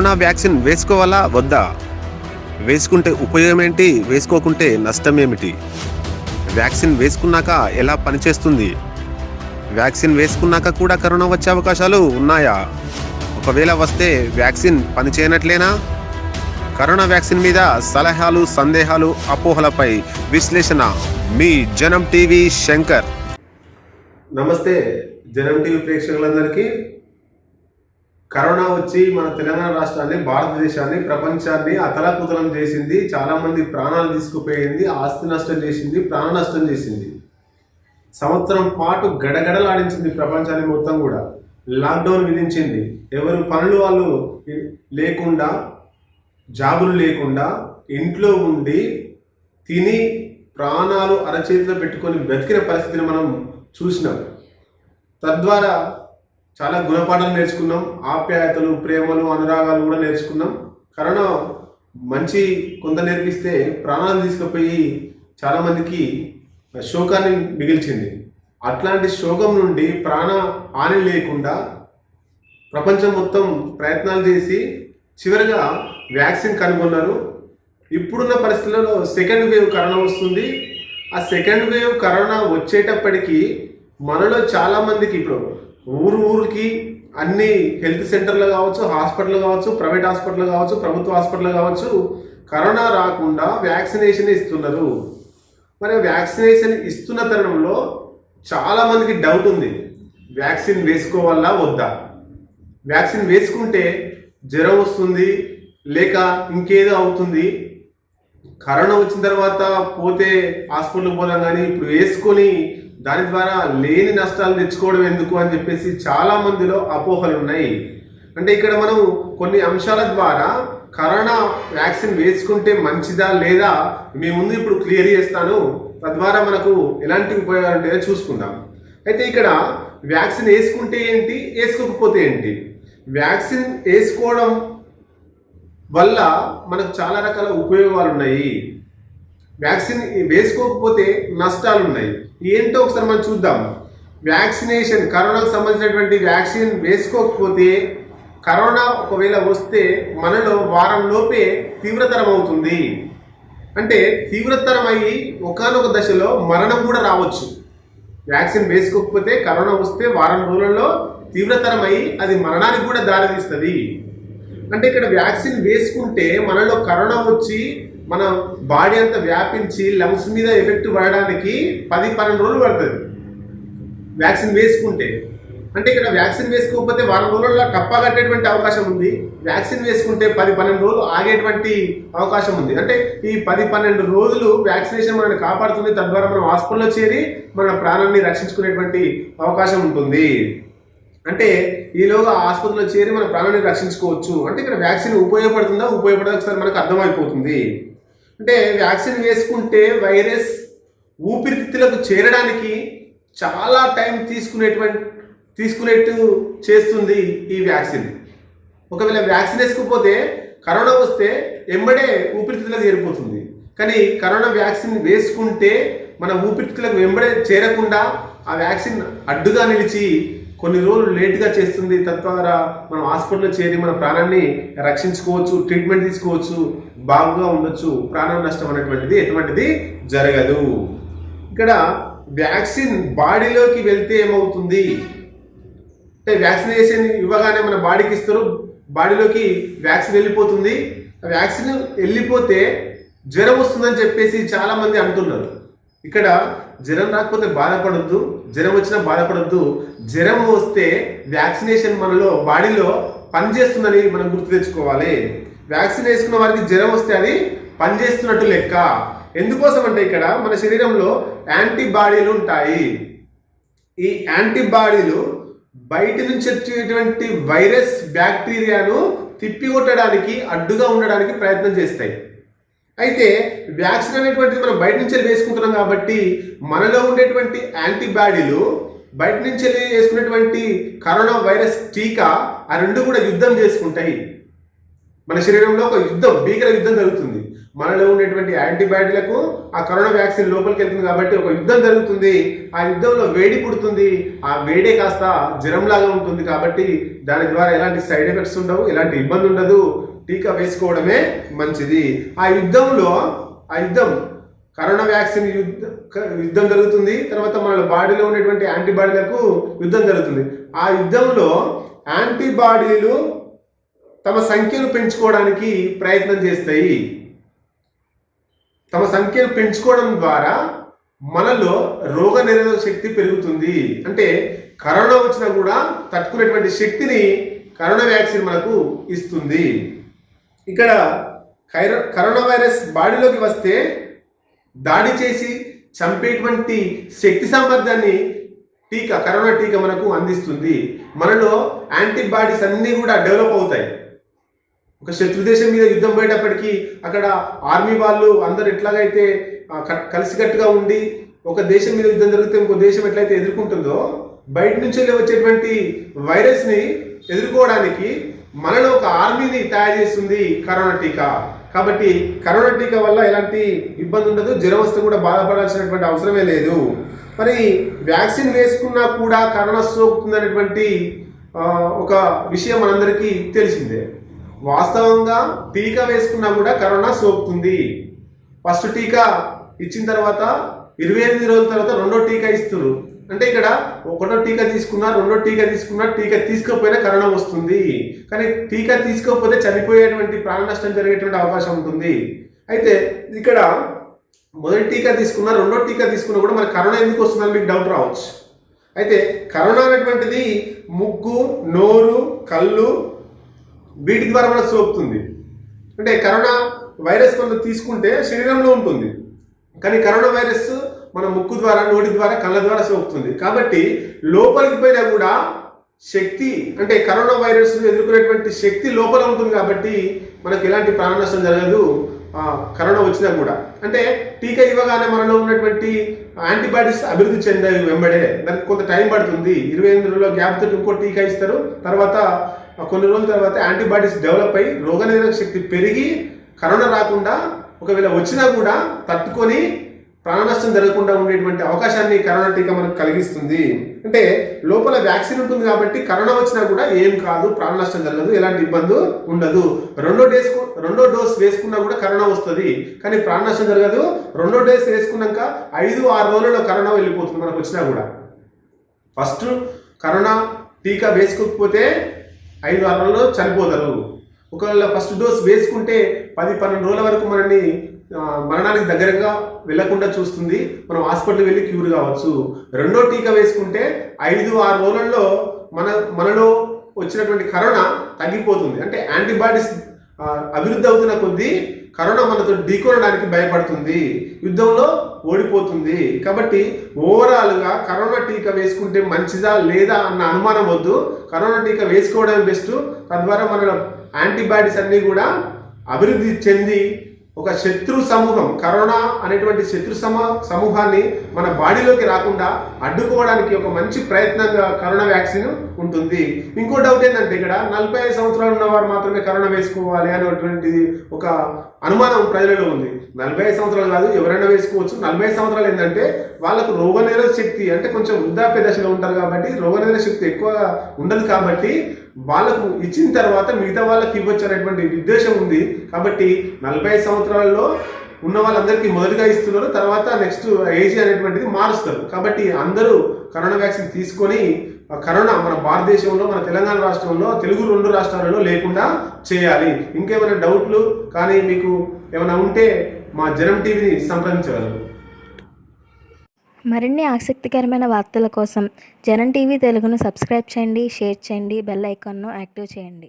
Corona vaccine వేసుకోవాలా వద్దా? వేసుకుంటే ఉపయోగం ఏంటి వేసుకోకుంటే నష్టం ఏమిటి వ్యాక్సిన్ వేసుకున్నాక ఎలా పనిచేస్తుంది? వ్యాక్సిన్ వేసుకున్నాక కూడా కరోనా వచ్చే అవకాశాలు ఉన్నాయా? ఒకవేళ వస్తే వ్యాక్సిన్ పనిచేయనట్లేనా? కరోనా వ్యాక్సిన్ మీద సలహాలు సందేహాలు అపోహలపై విశ్లేషణ మీ జనం టీవీ శంకర్. నమస్తే జనం టీవీ ప్రేక్షకులందరికీ. కరోనా వచ్చి మన తెలంగాణ రాష్ట్రాన్ని భారతదేశాన్ని ప్రపంచాన్ని అతలాకుతలం చేసింది చాలా మంది ప్రాణాలు తీసుకుపోయింది ఆస్తి నష్టం చేసింది ప్రాణ నష్టం చేసింది. సంవత్సరం పాటు గడగడలాడించింది ప్రపంచాన్ని మొత్తం కూడా. లాక్డౌన్ విధించింది. ఎవరు పనులు వాళ్ళు లేకుండా జాబులు లేకుండా ఇంట్లో ఉండి తిని ప్రాణాలు అరచేతిలో పెట్టుకొని బ్రతికిన పరిస్థితిని మనం చూసినాం. తద్వారా చాలా గుణపాఠాలు నేర్చుకున్నాం. ఆప్యాయతలు ప్రేమలు అనురాగాలు కూడా నేర్చుకున్నాం. కరోనా మంచి కొంత నేర్పిస్తే ప్రాణాలు తీసుకుపోయి చాలామందికి శోకాన్ని మిగిల్చింది. అట్లాంటి శోకం నుండి ప్రాణ హాని లేకుండా ప్రపంచం మొత్తం ప్రయత్నాలు చేసి చివరిగా వ్యాక్సిన్ కనుగొన్నారు. ఇప్పుడున్న పరిస్థితులలో సెకండ్ వేవ్ కరోనా వస్తుంది. ఆ సెకండ్ వేవ్ కరోనా వచ్చేటప్పటికి మనలో చాలామందికి ఇప్పుడు ఊరు ఊరికి అన్ని హెల్త్ సెంటర్లు కావచ్చు హాస్పిటల్ కావచ్చు ప్రైవేట్ హాస్పిటల్ కావచ్చు ప్రభుత్వ హాస్పిటల్ కావచ్చు కరోనా రాకుండా వ్యాక్సినేషన్ ఇస్తున్నారు. మరి వ్యాక్సినేషన్ ఇస్తున్న తరుణంలో చాలామందికి డౌట్ ఉంది. వ్యాక్సిన్ వేసుకోవాలా వద్దా? వ్యాక్సిన్ వేసుకుంటే జ్వరం వస్తుంది లేక ఇంకేదో అవుతుంది. కరోనా వచ్చిన తర్వాత పోతే హాస్పిటల్కి పోదాం కానీ ఇప్పుడు వేసుకొని దాని ద్వారా లేని నష్టాలు తెచ్చుకోవడం ఎందుకు అని చెప్పేసి చాలా మందిలో అపోహలు ఉన్నాయి. అంటే ఇక్కడ మనం కొన్ని అంశాల ద్వారా కరోనా వ్యాక్సిన్ వేసుకుంటే మంచిదా లేదా మీ ముందు ఇప్పుడు క్లియర్ చేస్తాను. తద్వారా మనకు ఎలాంటి ఉపయోగాలు ఉంటాయో చూసుకుందాం. అయితే ఇక్కడ వ్యాక్సిన్ వేసుకుంటే ఏంటి వేసుకోకపోతే ఏంటి? వ్యాక్సిన్ వేసుకోవడం వల్ల మనకు చాలా రకాల ఉపయోగాలు ఉన్నాయి. వ్యాక్సిన్ వేసుకోకపోతే నష్టాలు ఉన్నాయి. ఏంటో ఒకసారి మనం చూద్దాం. వ్యాక్సినేషన్ కరోనాకు సంబంధించినటువంటి వ్యాక్సిన్ వేసుకోకపోతే కరోనా ఒకవేళ వస్తే మనలో వారం లోపే తీవ్రతరం అవుతుంది. అంటే తీవ్రతరం అయ్యి ఒకనొక దశలో మరణం కూడా రావచ్చు. వ్యాక్సిన్ వేసుకోకపోతే కరోనా వస్తే వారం రోజులలో తీవ్రతరం అయ్యి అది మరణానికి కూడా దారితీస్తుంది. అంటే ఇక్కడ వ్యాక్సిన్ వేసుకుంటే మనలో కరోనా వచ్చి మన బాడీ అంతా వ్యాపించి లంగ్స్ మీద ఎఫెక్ట్ పడడానికి పది పన్నెండు రోజులు పడుతుంది. వ్యాక్సిన్ వేసుకుంటే. అంటే ఇక్కడ వ్యాక్సిన్ వేసుకోకపోతే వారం రోజుల్లో టప్పా కట్టేటువంటి అవకాశం ఉంది. వ్యాక్సిన్ వేసుకుంటే పది పన్నెండు రోజులు ఆగేటువంటి అవకాశం ఉంది. అంటే ఈ పది పన్నెండు రోజులు వ్యాక్సినేషన్ మనల్ని కాపాడుతుంది. తద్వారా మనం హాస్పిటల్లో చేరి మన ప్రాణాన్ని రక్షించుకునేటువంటి అవకాశం ఉంటుంది. అంటే ఈలోగా ఆసుపత్రిలో చేరి మన ప్రాణాన్ని రక్షించుకోవచ్చు. అంటే ఇక్కడ వ్యాక్సిన్ ఉపయోగపడుతుందా ఉపయోగపడదా ఒకసారి మనకు అర్థమైపోతుంది. అంటే వ్యాక్సిన్ వేసుకుంటే వైరస్ ఊపిరితిత్తులకు చేరడానికి చాలా టైం తీసుకునేటువంటి తీసుకునేట్టు చేస్తుంది ఈ వ్యాక్సిన్. ఒకవేళ వ్యాక్సిన్ వేసుకోకపోతే కరోనా వస్తే ఎంబడే ఊపిరితిత్తులకు చేరిపోతుంది. కానీ కరోనా వ్యాక్సిన్ వేసుకుంటే మన ఊపిరితిత్తులకు వెంబడే చేరకుండా ఆ వ్యాక్సిన్ అడ్డుగా నిలిచి కొన్ని రోజులు లేట్గా చేస్తుంది తద్వారా మనం హాస్పిటల్లో చేరి మన ప్రాణాన్ని రక్షించుకోవచ్చు ట్రీట్మెంట్ తీసుకోవచ్చు బాగుగా ఉండొచ్చు ప్రాణ నష్టం అనేటువంటిది ఎటువంటిది జరగదు. ఇక్కడ వ్యాక్సిన్ బాడీలోకి వెళ్తే ఏమవుతుంది? అంటే వ్యాక్సినేషన్ ఇవ్వగానే మన బాడీకి ఇస్తారు బాడీలోకి వ్యాక్సిన్ వెళ్ళిపోతుంది. వ్యాక్సిన్ వెళ్ళిపోతే జ్వరం వస్తుందని చెప్పేసి చాలామంది అంటున్నారు. ఇక్కడ జ్వరం రాకపోతే బాధపడద్దు జ్వరం వచ్చినా బాధపడద్దు. జ్వరం వస్తే వ్యాక్సినేషన్ మనలో బాడీలో పనిచేస్తుందని మనం గుర్తు తెచ్చుకోవాలి. వ్యాక్సిన్ వేసుకున్న వారికి జ్వరం వస్తే అది పనిచేస్తున్నట్టు లెక్క. ఎందుకోసం అంటే ఇక్కడ మన శరీరంలో యాంటీబాడీలు ఉంటాయి. ఈ యాంటీబాడీలు బయట నుంచి వచ్చేటువంటి వైరస్ బ్యాక్టీరియాను తిప్పికొట్టడానికి అడ్డుగా ఉండడానికి ప్రయత్నం చేస్తాయి. అయితే వ్యాక్సిన్ అనేటువంటిది మనం బయట నుంచి వేసుకుంటున్నాం కాబట్టి మనలో ఉండేటువంటి యాంటీబాడీలు బయట నుంచి వేసుకునేటువంటి కరోనా వైరస్ టీకా ఆ రెండు కూడా యుద్ధం చేసుకుంటాయి. మన శరీరంలో ఒక యుద్ధం భీకర యుద్ధం జరుగుతుంది. మనలో ఉండేటువంటి యాంటీబయాటిలకు ఆ కరోనా వ్యాక్సిన్ లోపలికి వెళ్తుంది కాబట్టి ఒక యుద్ధం జరుగుతుంది. ఆ యుద్ధంలో వేడి పుడుతుంది. ఆ వేడే కాస్త జ్వరంలాగా ఉంటుంది కాబట్టి దాని ద్వారా ఎలాంటి సైడ్ ఎఫెక్ట్స్ ఉండవు ఎలాంటి ఇబ్బంది ఉండదు. టీకా వేసుకోవడమే మంచిది. ఆ యుద్ధంలో ఆ యుద్ధం కరోనా వ్యాక్సిన్ యుద్ధ యుద్ధం జరుగుతుంది తర్వాత మన బాడీలో ఉన్నటువంటి యాంటీబాడీలకు యుద్ధం జరుగుతుంది. ఆ యుద్ధంలో యాంటీబాడీలు తమ సంఖ్యను పెంచుకోవడానికి ప్రయత్నం చేస్తాయి. తమ సంఖ్యను పెంచుకోవడం ద్వారా మనలో రోగ నిరోధక శక్తి పెరుగుతుంది. అంటే కరోనా వచ్చినా కూడా తట్టుకునేటువంటి శక్తిని కరోనా వ్యాక్సిన్ మనకు ఇస్తుంది. ఇక్కడ కైరో కరోనా వైరస్ బాడీలోకి వస్తే దాడి చేసి చంపేటువంటి శక్తి సామర్థ్యాన్ని టీకా కరోనా టీకా మనకు అందిస్తుంది. మనలో యాంటీబాడీస్ అన్నీ కూడా డెవలప్ అవుతాయి. ఒక శత్రు దేశం మీద యుద్ధం పోయేటప్పటికీ అక్కడ ఆర్మీ వాళ్ళు అందరు ఎట్లాగైతే కలిసికట్టుగా ఉండి ఒక దేశం మీద యుద్ధం జరిగితే ఇంకో దేశం ఎట్లయితే ఎదుర్కొంటుందో బయట నుంచి వచ్చేటువంటి వైరస్ని ఎదుర్కోవడానికి మనలో ఒక ఆర్మీని తయారు చేస్తుంది కరోనా టీకా. కాబట్టి కరోనా టీకా వల్ల ఎలాంటి ఇబ్బంది ఉండదు జ్వరం వస్తే కూడా బాధపడాల్సినటువంటి అవసరమే లేదు. మరి వ్యాక్సిన్ వేసుకున్నా కూడా కరోనా సోకుతుందనేటువంటి ఒక విషయం మనందరికీ తెలిసిందే. వాస్తవంగా టీకా వేసుకున్నా కూడా కరోనా సోకుతుంది ఫస్ట్ టీకా ఇచ్చిన తర్వాత ఇరవై ఎనిమిది రోజుల తర్వాత రెండో టీకా ఇస్తున్నారు. అంటే ఇక్కడ ఒకటో టీకా తీసుకున్నా రెండో టీకా తీసుకున్నా టీకా తీసుకోకపోయినా కరోనా వస్తుంది. కానీ టీకా తీసుకోకపోతే చనిపోయేటువంటి ప్రాణ నష్టం జరిగేటువంటి అవకాశం ఉంటుంది. అయితే ఇక్కడ మొదటి టీకా తీసుకున్నా రెండో టీకా తీసుకున్నా కూడా మరి కరోనా ఎందుకు వస్తుందని మీకు డౌట్ రావచ్చు. అయితే కరోనా అనేటువంటిది ముక్కు నోరు కళ్ళు వీటి ద్వారా మనకు సోకుతుంది. అంటే కరోనా వైరస్ మనం తీసుకుంటే శరీరంలో ఉంటుంది. కానీ కరోనా వైరస్ మన ముక్కు ద్వారా నోటి ద్వారా కళ్ళ ద్వారా సోకుతుంది. కాబట్టి లోపలికి పోయినా కూడా శక్తి అంటే కరోనా వైరస్ ఎదుర్కొనేటువంటి శక్తి లోపల ఉంటుంది కాబట్టి మనకు ఎలాంటి ప్రాణ నష్టం జరగదు. కరోనా వచ్చినా కూడా. అంటే టీకా ఇవ్వగానే మనలో ఉన్నటువంటి యాంటీబాడీస్ అభివృద్ధి చెందాయి వెంబడే. దానికి కొంత టైం పడుతుంది. ఇరవై ఎనిమిది రోజుల గ్యాప్ తోటి ఇంకో టీకా ఇస్తారు. తర్వాత కొన్ని రోజుల తర్వాత యాంటీబాడీస్ డెవలప్ అయ్యి రోగనిరోధక శక్తి పెరిగి కరోనా రాకుండా ఒకవేళ వచ్చినా కూడా తట్టుకొని ప్రాణ నష్టం జరగకుండా ఉండేటువంటి అవకాశాన్ని కరోనా టీకా మనకు కలిగిస్తుంది. అంటే లోపల వ్యాక్సిన్ ఉంటుంది కాబట్టి కరోనా వచ్చినా కూడా ఏం కాదు ప్రాణ నష్టం జరగదు ఎలాంటి ఇబ్బంది ఉండదు. రెండో డేస్ రెండో డోస్ వేసుకున్నా కూడా కరోనా వస్తుంది. కానీ ప్రాణ నష్టం జరగదు. రెండో డోస్ వేసుకున్నాక ఐదు ఆరు రోజులలో కరోనా వెళ్ళిపోతుంది మనకు వచ్చినా కూడా. ఫస్ట్ కరోనా టీకా వేసుకోకపోతే ఐదు ఆరు రోజుల్లో చనిపోతారు. ఒకవేళ ఫస్ట్ డోస్ వేసుకుంటే పది పన్నెండు రోజుల వరకు మనల్ని మరణానికి దగ్గరగా వెళ్ళకుండా చూస్తుంది. మనం హాస్పిటల్ వెళ్ళి క్యూర్ కావచ్చు. రెండో టీకా వేసుకుంటే ఐదు ఆరు రోజుల్లో మన మనలో వచ్చినటువంటి కరోనా తగ్గిపోతుంది. అంటే యాంటీబాడీస్ అభివృద్ధి అవుతున్న కొద్దీ కరోనా మనతో ఢీకొనడానికి భయపడుతుంది. యుద్ధంలో ఓడిపోతుంది. కాబట్టి ఓవరాల్గా కరోనా టీకా వేసుకుంటే మంచిదా లేదా అన్న అనుమానం వద్దు. కరోనా టీకా వేసుకోవడం బెస్ట్. తద్వారా మన యాంటీబాడీస్ అన్నీ కూడా అభివృద్ధి చెంది ఒక శత్రు సమూహం కరోనా అనేటువంటి శత్రు సమ సమూహాన్ని మన బాడీలోకి రాకుండా అడ్డుకోవడానికి ఒక మంచి ప్రయత్నంగా కరోనా వ్యాక్సిన్ ఉంటుంది. ఇంకో డౌట్ ఏంటంటే ఇక్కడ నలభై ఐదు సంవత్సరాలు ఉన్నవారు మాత్రమే కరోనా వేసుకోవాలి అనేటువంటి ఒక అనుమానం ప్రజలలో ఉంది. నలభై ఐదు సంవత్సరాలు కాదు ఎవరైనా వేసుకోవచ్చు. నలభై ఐదు సంవత్సరాలు ఏంటంటే వాళ్ళకు రోగనిరోధ శక్తి అంటే కొంచెం వృద్ధాప్య దశలో ఉంటారు కాబట్టి రోగనిరోధ శక్తి ఎక్కువ ఉండదు కాబట్టి వాళ్ళకు ఇచ్చిన తర్వాత మిగతా వాళ్ళకి ఇవ్వచ్చు అనేటువంటి ఉద్దేశం ఉంది. కాబట్టి నలభై ఐదు సంవత్సరాల్లో ఉన్న వాళ్ళందరికీ మొదటిగా ఇస్తున్నారు తర్వాత నెక్స్ట్ ఏజ్ అనేటువంటిది మారుస్తారు. కాబట్టి అందరూ కరోనా వ్యాక్సిన్ తీసుకొని కరోనా మన భారతదేశంలో మన తెలంగాణ రాష్ట్రంలో తెలుగు రెండు రాష్ట్రాలలో లేకుండా చేయాలి. ఇంకేమైనా డౌట్లు కానీ మీకు ఏమైనా ఉంటే మా జనం టీవీని సంప్రదించగలరు. మరిన్ని ఆసక్తికరమైన వార్తల కోసం జనం టీవీ తెలుగును సబ్స్క్రైబ్ చేయండి షేర్ చేయండి బెల్ ఐకాన్ను యాక్టివ్ చేయండి.